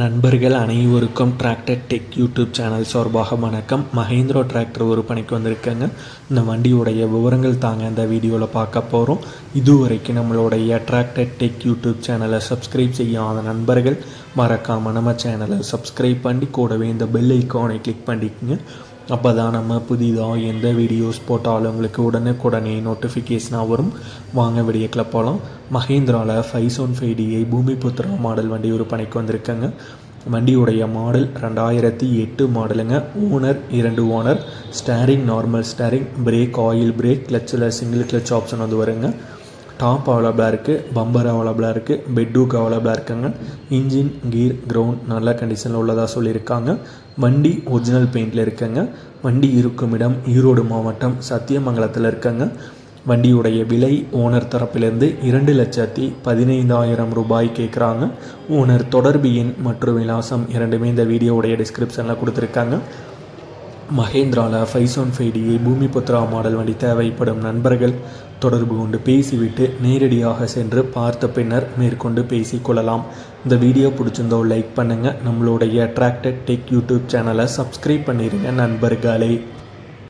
நண்பர்கள் அனைவருக்கும் tractor tech YouTube channel சார்பாக வணக்கம். மஹேந்திரா டிராக்டர் ஒரு பணிக்கு வந்திருக்கேங்க. இந்த வண்டியுடைய விவரங்கள் தாங்க இந்த வீடியோவில் பார்க்க போகிறோம் இதுவரைக்கும் நம்மளுடைய டிராக்டர் டெக் யூடியூப் சேனலை சப்ஸ்கிரைப் செய்யாத நண்பர்கள் மறக்காமல் நம்ம சேனலை சப்ஸ்கிரைப் பண்ணி கூடவே இந்த பெல் ஐக்கானை கிளிக் பண்ணிக்கோங்க. அப்போ தான் நம்ம புதிதாக எந்த வீடியோஸ் போட்டாலும் உங்களுக்கு உடனுக்குடனே நோட்டிஃபிகேஷனாக வரும். வாங்க விடியக்கில் போகலாம் மஹேந்திராவில் ஃபைவ் சோன் ஃபைவ் டிஐ பூமிபுத்ரா மாடல் வண்டி ஒரு பணிக்கு வந்திருக்கேங்க. வண்டியுடைய மாடல் ரெண்டாயிரத்தி எட்டு மாடலுங்க ஓனர் இரண்டு owner steering normal steering brake oil brake கிளச்சில் single clutch option வந்து வருங்க. டாப் அவைலபிளாக இருக்குது பம்பர் அவைலபிளாக இருக்குது பெட்ரூக் அவைலபிளாக இருக்குங்க. இன்ஜின் கீர் கிரவுண்ட் நல்ல கண்டிஷனில் உள்ளதாக சொல்லியிருக்காங்க. வண்டி ஒரிஜினல் பெயிண்டில் இருக்குங்க. வண்டி இருக்கும் இடம் ஈரோடு மாவட்டம் சத்தியமங்கலத்தில் இருக்குங்க. வண்டியுடைய விலை ஓனர் தரப்பிலிருந்து இரண்டு லட்சத்தி பதினைந்தாயிரம் ரூபாய் கேட்குறாங்க ஓனர் தொடர்பு எண் மற்றும் விலாசம் இரண்டுமே இந்த வீடியோவுடைய டிஸ்கிரிப்ஷனில் கொடுத்துருக்காங்க. மகேந்திராவில் ஃபைவ் ஃபைடியை ஃபைவ் பூமிபுத்ரா மாடல் வண்டி தேவைப்படும் நண்பர்கள் தொடர்பு கொண்டு பேசிவிட்டு நேரடியாக சென்று பார்த்த பின்னர் மேற்கொண்டு பேசிக்கொள்ளலாம். இந்த வீடியோ பிடிச்சிருந்தோ லைக் பண்ணுங்கள் நம்மளுடைய அட்ராக்டட் டெக் யூடியூப் சேனலை சப்ஸ்கிரைப் பண்ணிடுங்க நண்பர்களே.